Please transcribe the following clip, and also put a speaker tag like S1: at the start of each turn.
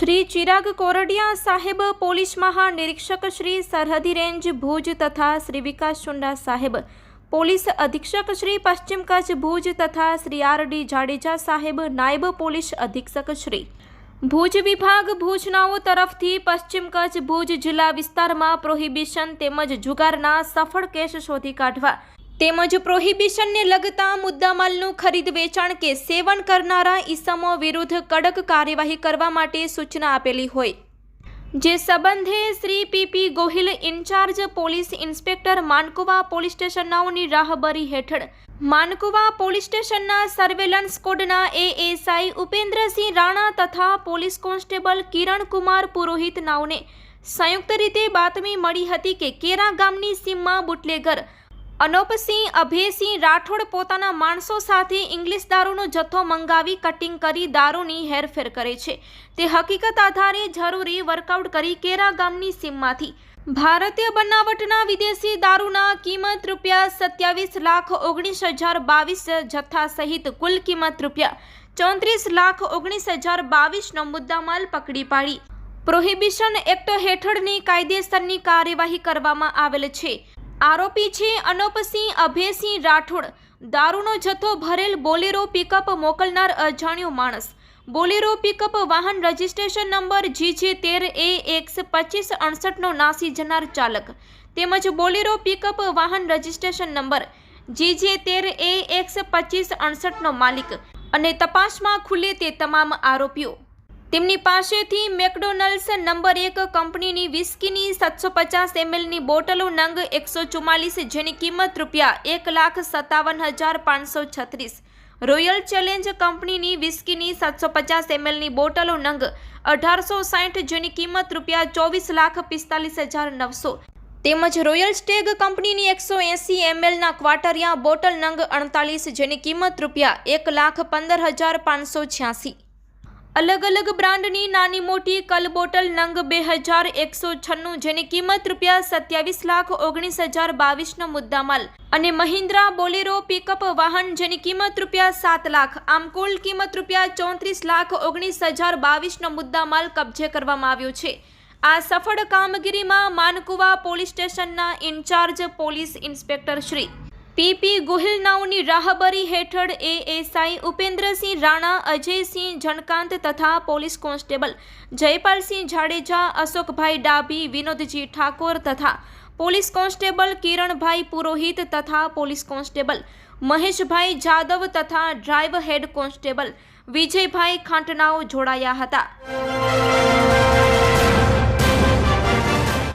S1: શ્રી ચિરાગ કોરડિયા સાહેબ, પોલીસ મહાનિરીક્ષક શ્રી સરહદી રેન્જ ભુજ તથા શ્રી વિકાસ ચુંડા સાહેબ, પોલીસ અધિક્ષક શ્રી પશ્ચિમ કચ્છ ભુજ તથા શ્રી આર ડી જાડેજા સાહેબ, નાયબ પોલીસ અધિક્ષક શ્રી. ભુજ વિભાગ ભુજનાઓ તરફથી પશ્ચિમ કચ્છ ભુજ જિલ્લા વિસ્તારમાં પ્રોહિબિશન તેમજ જુગારના સફળ કેસ શોધી કાઢવા તેમજ પ્રોહિબિશનને લગતા મુદ્દામાલનું ખરીદ વેચાણ કે સેવન કરનારા ઈસમો વિરુદ્ધ કડક કાર્યવાહી કરવા માટે સૂચના આપેલી હોય. જે સંબંધે Shri PP Gohil in charge police inspector Mankuva police સ્ટેશનનાઓની રાહબરી હેઠળ માનકુવા પોલીસ સ્ટેશનના સર્વેલન્સ કોડના એએસઆઈ ઉપેન્દ્રસિંહ રાણા તથા પોલીસ કોન્સ્ટેબલ કિરણકુમાર પુરોહિત નાવને સંયુક્ત રીતે બાતમી મળી હતી કે કેરા ગામની સીમમાં બુટલેગર અનોપસિંહ, અભયસિંહ રાઠોડ પોતાના માણસો સાથે ઇંગ્લિશ દારૂનો જથ્થો મંગાવી કટિંગ કરી દારૂની હેરફેર કરે છે. તે હકીકત આધારે જરૂરી વર્કઆઉટ કરી કેરા ગામની સીમમાંથી. ભારતીય બનાવટના વિદેશી દારૂના કિંમત રૂપિયા સત્યાવીસ લાખ ઓગણીસ હજાર બાવીસ જથ્થા સહિત કુલ કિંમત રૂપિયા ચોત્રીસ લાખ ઓગણીસ હજાર બાવીસનો મુદ્દામાલ પકડી પાડી. પ્રોહિબિશન એક્ટ હેઠળની કાયદેસરની કાર્યવાહી કરવામાં આવેલ છે. આરોપી છે અનોપસિંહ અભયસિંહ રાઠોડ. દારૂનો જથ્થો ભરેલ બોલેરો પિકઅપ મોકલનાર અજાણ્યો માણસ. બોલેરો પિકઅપ વાહન રજિસ્ટ્રેશન નંબર જી જે તેર એ એક્સ પચીસ અડસઠનો નાસી જનાર ચાલક. તેમજ બોલેરો પિકઅપ વાહન રજિસ્ટ્રેશન નંબર જી જે તેર એ એક્સ પચીસ અડસઠનો માલિક. અને તપાસમાં ખુલે તે તમામ આરોપીઓ. તેમની પાસેથી મેકડોનલ્ડ્સ નંબર એક કંપનીની વિસ્કીની સાતસો પચાસ એમએલની બોટલો નંગ એકસો ચુમ્માલીસ જેની કિંમત રૂપિયા એક લાખ સત્તાવન હજાર પાંચસો છત્રીસ. રોયલ ચેલેન્જ કંપનીની વિસ્કીની સાતસો પચાસ એમએલની બોટલો નંગ અઢારસો સાઠ જેની કિંમત રૂપિયા ચોવીસ લાખ પિસ્તાલીસ હજાર નવસો. તેમજ રોયલ સ્ટેગ કંપનીની એકસો એંસી એમએલના ક્વાટરિયા બોટલ નંગ અડતાલીસ જેની કિંમત રૂપિયા એક લાખ પંદર હજાર પાંચસો છ્યાસી. અલગ અલગ બ્રાન્ડની નાની મોટી કલ બોટલ નંગ બે હજાર એકસો છન્નું જેની કિંમત રૂપિયા સત્યાવીસ લાખ ઓગણીસ હજાર બાવીસનો મુદ્દામાલ. અને મહિન્દ્રા બોલેરો પિકઅપ વાહન જેની કિંમત રૂપિયા સાત લાખ, આમ કુલ કિંમત રૂપિયા ચોત્રીસ લાખ ઓગણીસ હજાર બાવીસનો મુદ્દામાલ કબજે કરવામાં આવ્યો છે. આ સફળ કામગીરીમાં માનકુવા પોલીસ સ્ટેશનના in charge police inspector Shri PP ગોહિલનાઓની રાહબરી હેઠળ એએસઆઈ ઉપેન્દ્રસિંહ રાણા, અજયસિંહ જનકાંત તથા પોલીસ કોન્સ્ટેબલ જયપાલસિંહ જાડેજા, અશોકભાઈ ડાભી, વિનોદજી ઠાકોર તથા પોલીસ કોન્સ્ટેબલ કિરણભાઈ પુરોહિત તથા પોલીસ કોન્સ્ટેબલ મહેશભાઈ જાદવ તથા ડ્રાઈવ હેડ કોન્સ્ટેબલ વિજયભાઈ ખાંટનાઓ જોડાયા હતા.